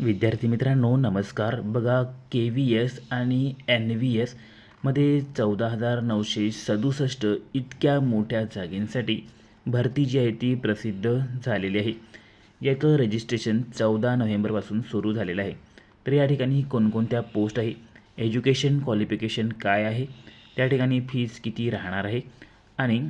विद्यार्थी मित्रांनो नमस्कार. बघा के व्ही एस आणि एन व्ही एसमध्ये चौदा हजार नऊशे सदुसष्ट इतक्या मोठ्या जागेंसाठी भरती जी आहे ती प्रसिद्ध झालेली आहे. याचं रजिस्ट्रेशन चौदा नोव्हेंबरपासून सुरू झालेलं आहे. तर या ठिकाणी कोणकोणत्या पोस्ट आहे? एज्युकेशन क्वालिफिकेशन काय आहे? त्या ठिकाणी फीज किती राहणार आहे? आणि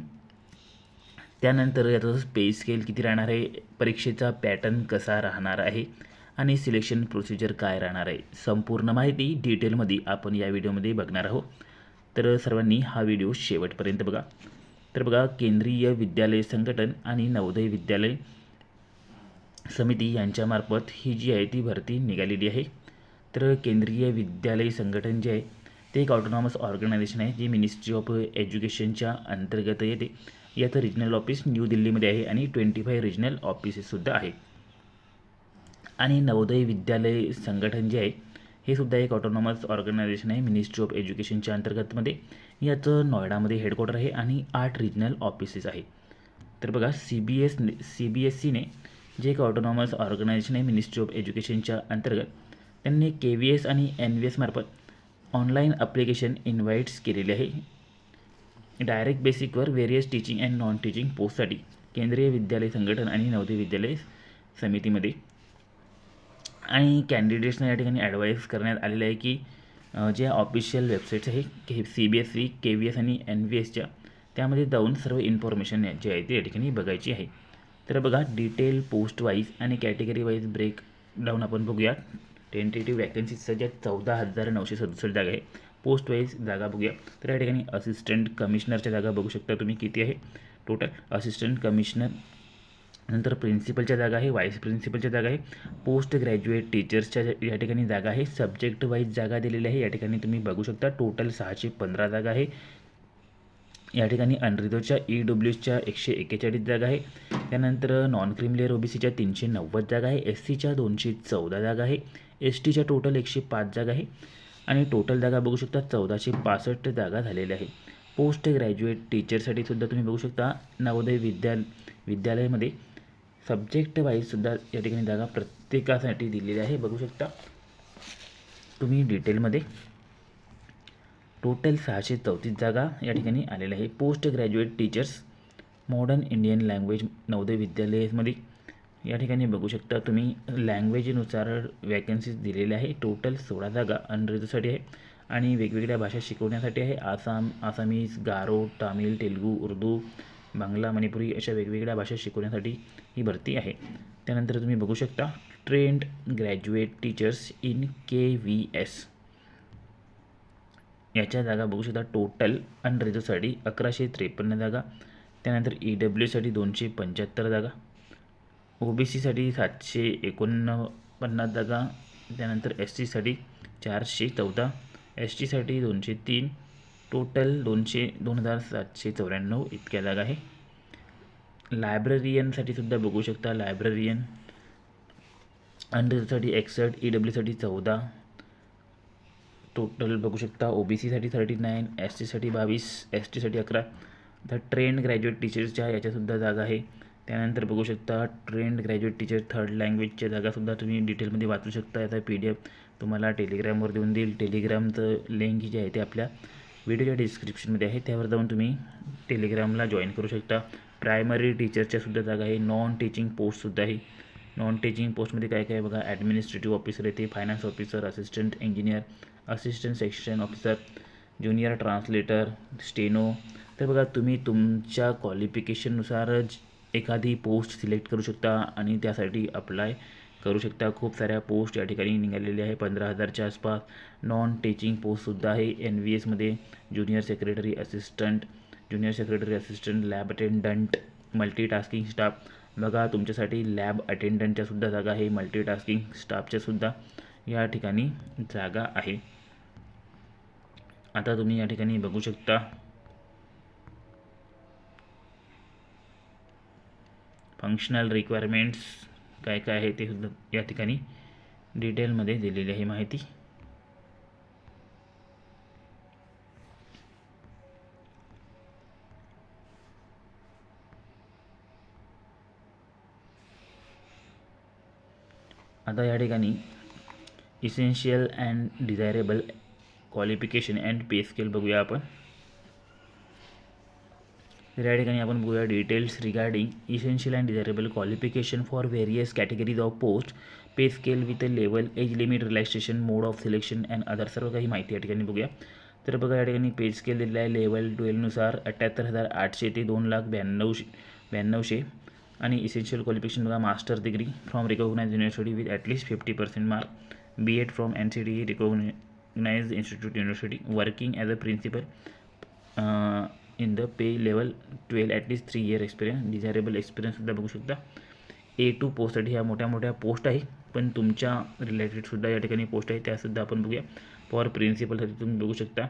त्यानंतर याचं पे स्केल किती राहणार आहे? परीक्षेचा पॅटर्न कसा राहणार आहे? आणि सिलेक्शन प्रोसिजर काय राहणार आहे संपूर्ण माहिती डिटेलमध्ये आपण या व्हिडिओमध्ये बघणार आहोत. तर सर्वांनी हा व्हिडिओ शेवटपर्यंत बघा. तर बघा केंद्रीय विद्यालय संघटन आणि नवोदय विद्यालय समिती यांच्यामार्फत ही जी आहे ती भरती निघालेली आहे. तर केंद्रीय विद्यालय संघटन जे आहे ते एक ऑटोनॉमस ऑर्गनायझेशन आहे जी मिनिस्ट्री ऑफ एज्युकेशनच्या अंतर्गत येते. याचं रिजनल ऑफिस न्यू दिल्लीमध्ये आहे आणि ट्वेंटी फाय रिजनल ऑफिसेससुद्धा आहे. आणि नवोदय विद्यालय संघटन जे आहे हे सुद्धा एक ऑटोनॉमस ऑर्गनायझेशन आहे मिनिस्ट्री ऑफ एज्युकेशनच्या अंतर्गतमध्ये. याचं नोएडामध्ये हेडक्वार्टर आहे आणि आठ रिजनल ऑफिसेस आहे. तर बघा C B S C B S सीने जे एक ऑटोनॉमस ऑर्गनायझेशन आहे मिनिस्ट्री ऑफ एज्युकेशनच्या अंतर्गत त्यांनी के व्ही एस आणि एन व्ही एसमार्फत ऑनलाईन अप्लिकेशन इन्व्हाइट्स केलेले आहे. Direct बेसिकवर various teaching and non teaching पोस्टसाठी Kendriya Vidyalaya संघटन आणि नवोदय विद्यालय समितीमध्ये आणि कॅन्डिडेट्सना या ठिकाणी ॲडवाईस करण्यात आलेलं आहे की जे ऑफिशियल वेबसाईट्स आहे K C B S C K V S आणि एन व्ही एसच्या त्यामध्ये जाऊन सर्व इन्फॉर्मेशन जे आहे ते या ठिकाणी बघायची आहे. तर बघा डिटेल पोस्ट वाईज आणि कॅटेगरी वाईज ब्रेक डाऊन आपण बघूया टेंटेटिव्ह वॅकन्सीजच्या ज्या चौदा हजार नऊशे सदुसष्ट जागा आहे. पोस्ट वाईज जागा बघूया. तर या ठिकाणी असिस्टंट कमिशनरच्या जागा बघू शकता तुम्ही किती आहे. टोटल असिस्टंट कमिशनर नंतर प्रिन्सिपलच्या जागा आहे वाईस प्रिन्सिपलच्या जागा आहे पोस्ट ग्रॅज्युएट टीचर्सच्या या ठिकाणी जागा आहे सब्जेक्ट वाईज जागा दिलेल्या आहे या ठिकाणी तुम्ही बघू शकता टोटल सहाशे पंधरा जागा आहे. या ठिकाणी अनरिझर्वच्या ई डब्ल्यूच्या एकशे एक्केचाळीस जागा आहे. त्यानंतर नॉन क्रिमिलेअर ओबीसीच्या तीनशे नव्वद जागा आहे एस सीच्या दोनशे चौदा जागा आहे एस टीच्या टोटल एकशे पाच जागा आहे. आणि टोटल जागा बघू शकता चौदाशे पासष्ट जागा झालेल्या आहे पोस्ट ग्रॅज्युएट टीचरसाठी सुद्धा तुम्ही बघू शकता नवोदय विद्या विद्यालयामध्ये सब्जेक्ट वाईजसुद्धा या ठिकाणी जागा प्रत्येकासाठी दिलेली आहे. बघू शकता. तुम्ही डिटेलमध्ये टोटल सहाशे चौतीस जागा या ठिकाणी आलेल्या आहे post graduate teachers modern Indian language Navodaya विद्यालयामध्ये. या ठिकाणी बघू शकता तुम्ही लँग्वेजनुसार वॅकन्सीज दिलेल्या आहे. टोटल सोळा जागा अनरिझर्वसाठी आहे. आणि वेगवेगळ्या भाषा शिकवण्यासाठी आहे. आसाम आसामीज गारो तामिळ तेलुगू उर्दू बांगला मणिपुरी अशा वेगवेगळ्या भाषा शिकवण्यासाठी ही भरती आहे. त्यानंतर तुम्ही बघू शकता trained graduate teachers in K V S. याच्या जागा बघू शकता टोटल अनरिझर्वसाठी अकराशे त्रेपन्न जागा त्यानंतर ई डब्ल्यूसाठी दोनशे पंच्याहत्तर जागा ओ बी सीसाठी सातशे एकोणपन्नास जागा त्यानंतर एस सीसाठी चारशे चौदा एस टीसाठी दोनशे तीन टोटल दोनशे दोन हजार सातशे चौऱ्याण्णव इतक्या जागा आहे. लायब्ररियनसाठी सुद्धा बघू शकता लायब्ररियन. अंडरसाठी एकसष्ट ई डब्ल्यूसाठी चौदा. टोटल बघू शकता ओ बी सीसाठी थर्टी नाईन एस टीसाठी बावीस एस टीसाठी अकरा. तर ट्रेंड ग्रॅज्युएट टीचर्सच्या याच्यासुद्धा जागा आहे. त्यानंतर बघू शकता ट्रेंड ग्रॅज्युएट टीचर थर्ड लँग्वेजच्या जागासुद्धा तुम्ही डिटेलमध्ये वाचू शकता. याचा पी डी एफ तुम्हाला टेलिग्रामवर देऊन देईल. टेलिग्रामचं लिंक जे आहे ते आपल्या व्हिडिओच्या डिस्क्रिप्शनमध्ये आहे त्यावर जाऊन तुम्ही टेलिग्रामला जॉईन करू शकता. प्रायमरी टीचरच्या सुद्धा जागा आहे नॉन टीचिंग पोस्टसुद्धा आहे. नॉन टीचिंग पोस्टमध्ये काय काय बघा ॲडमिनिस्ट्रेटिव्ह ऑफिसर येते finance officer assistant engineer assistant section officer junior translator steno तर बघा तुम्ही तुमच्या क्वालिफिकेशननुसार एखादी पोस्ट सिलेक्ट करू शकता आणि त्यासाठी अप्लाय करू शकता. खूप साऱ्या पोस्ट या ठिकाणी निघालेल्या आहे पंधरा हजारच्या आसपास नॉन टीचिंग पोस्टसुद्धा आहे. एन व्ही एसमध्ये junior secretary assistant junior secretary assistant lab attendant multitasking staff बघा तुमच्यासाठी लॅब अटेंडंटच्यासुद्धा जागा आहे. मल्टीटास्किंग टास्किंग स्टाफच्यासुद्धा या ठिकाणी जागा आहे. आता तुम्ही या ठिकाणी बघू शकता. फंक्शनल रिक्वायरमेंट्स काय काय आहे ते सुद्धा या ठिकाणी डिटेलमध्ये दिलेली आहे माहिती. आता या ठिकाणी essential and desirable qualification and pay scale बघूया आपण. तर या ठिकाणी आपण बघूया details regarding essential and desirable qualification for various categories of post pay scale with a level age limit relaxation mode of selection and other सर्व काही माहिती या ठिकाणी बघूया. तर बघा या ठिकाणी पे स्केल दिलेला आहे. लेवल ट्वेल्वनुसार अठ्ठ्याहत्तर हजार आठशे ते दोन लाख ब्याण्णवशे ब्याण्णवशे. आणि इसेन्शियल क्वालिफिकेशन बघा master degree from recognise university with at least fifty percent mark B Ed from N C D recognise institute university working as a principal in the pay level twelve at least three year experience desirable एक्सपिरियन्ससुद्धा बघू शकता. ए to पोस्टसाठी ह्या मोठ्या मोठ्या post आहे पण तुमच्या रिलेटेडसुद्धा या ठिकाणी पोस्ट आहे त्यासुद्धा आपण बघूया. फॉर प्रिन्सिपलसाठी तुम्ही बघू शकता.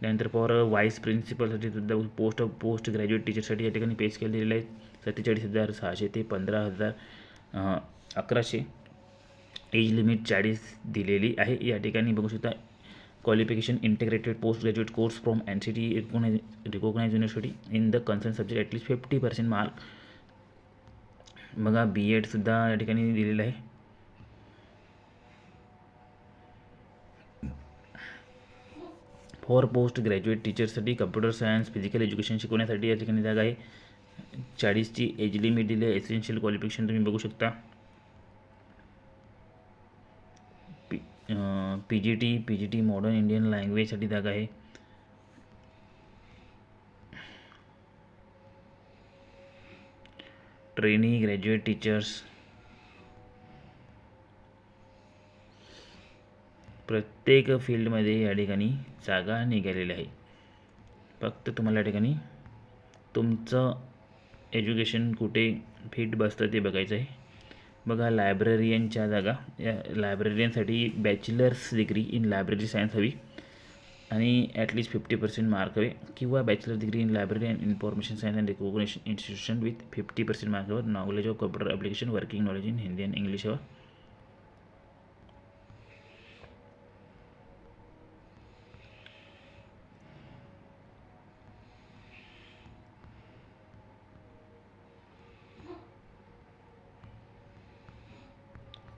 त्यानंतर फॉर वाईस प्रिन्सिपलसाठी सुद्धा पोस्ट पोस्ट ग्रॅज्युएट टीचरसाठी या ठिकाणी पेस केले दिलेलं आहे. सत्तेचाळीस हजार सहाशे ते पंधरा हजार अकराशे. एज लिमिट चाळीस दिलेली आहे. या ठिकाणी बघू शकता qualification integrated post graduate course from N C T recognise recognise university in the concern subject at least fifty percent mark बघा बी एडसुद्धा या ठिकाणी दिलेलं आहे. फॉर पोस्ट ग्रॅज्युएट टीचरसाठी कम्प्युटर सायन्स फिजिकल एज्युकेशन शिकवण्यासाठी या ठिकाणी जागा आहे. चाळीसची एज लिमिट दिली आहे. एसेन्शियल क्वालिफिकेशन तुम्ही बघू शकता P P G T P G T modern Indian लँग्वेजसाठी जागा आहे. ट्रेनी ग्रॅज्युएट टीचर्स प्रत्येक फील्डमध्ये या ठिकाणी जागा निघालेल्या आहे. फक्त तुम्हाला या ठिकाणी तुमचं एज्युकेशन कुठे फिट बसतं ते बघायचं आहे. बघा लायब्ररियनच्या जागा. या लायब्ररियनसाठी bachelors degree in library science हवी. आणि at least fifty percent mark हवे. किंवा bachelor degree in library and information science and recognition institution with fifty percent mark हवं. Knowledge of computer application working knowledge in Hindi and English हवं.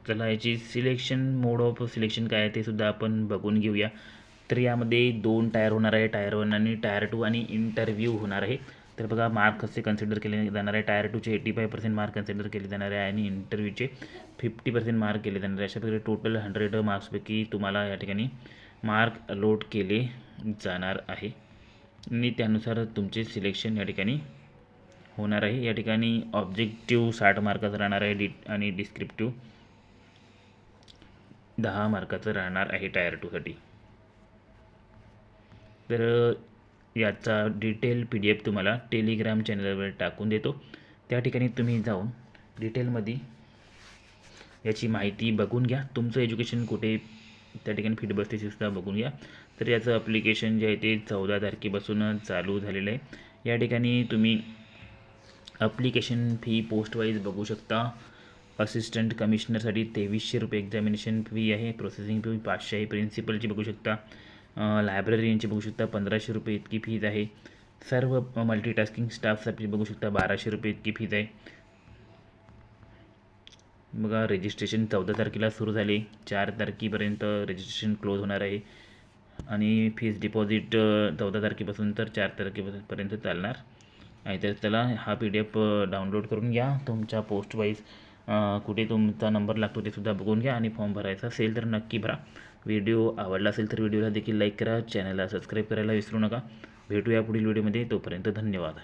चला याची selection mode of selection काय आहे ते सुद्धा आपण बघून घेऊया. तर यामध्ये दोन टायर होणार आहे टायर वन आणि टायर टू आणि इंटरव्ह्यू होणार आहे. तर बघा मार्क कसे कन्सिडर केले जाणार आहे. Tier टूचे eighty five percent mark consider केले जाणार आहे आणि इंटरव्ह्यूचे फिफ्टी पर्सेंट मार्क केले जाणार आहे. अशा प्रकारे टोटल हंड्रेड मार्क्सपैकी तुम्हाला या ठिकाणी मार्क अलोट केले जाणार आहे. आणि त्यानुसार तुमचे सिलेक्शन या ठिकाणी होणार आहे. या ठिकाणी ऑब्जेक्टिव्ह साठ मार्काचं राहणार आहे डि आणि डिस्क्रिप्टिव्ह दहा मार्काचं राहणार आहे टायर टूसाठी. तर याचा डिटेल पी डी एफ तुम्हाला टेलिग्राम चॅनलवर टाकून देतो. त्या ठिकाणी तुम्ही जाऊन डिटेलमध्ये याची माहिती बघून घ्या. तुमचं एज्युकेशन कुठे त्या ठिकाणी फिट बसते सुद्धा बघून घ्या. तर याचं अप्लिकेशन जे आहे ते चौदा तारखेपासून चालू झालेलं आहे. या ठिकाणी तुम्ही अप्लिकेशन फी पोस्ट वाईज बघू शकता. असिस्टंट कमिशनरसाठी तेवीसशे रुपये एक्झामिनेशन फी आहे. प्रोसेसिंग फी पाचशे आहे. प्रिन्सिपलची बघू शकता. लायब्ररीची बघू शकता. पंधराशे रुपये इतकी फीज आहे. सर्व मल्टीटास्किंग स्टाफसाठी बघू शकता. बाराशे रुपये इतकी फीज आहे. बघा रजिस्ट्रेशन चौदा तारखेला सुरू झाले. चार तारखेपर्यंत रजिस्ट्रेशन क्लोज होणार आहे. आणि फीज डिपॉझिट चौदा तारखेपासून तर चार तारखेपर्यंत चालणार. नाहीतर तर त्याला हा पी डी एफ डाउनलोड करून घ्या. तुमच्या पोस्ट वाईज कुठे तुमचा नंबर लागतो ते सुद्धा बघून घ्या आणि फॉर्म भरायचा असेल तर नक्की भरा. व्हिडिओ आवडला असेल तर व्हिडिओला देखील लाईक करा चॅनलला सबस्क्राईब करायला विसरू नका. भेटूया पुढील व्हिडिओमध्ये. तोपर्यंत धन्यवाद.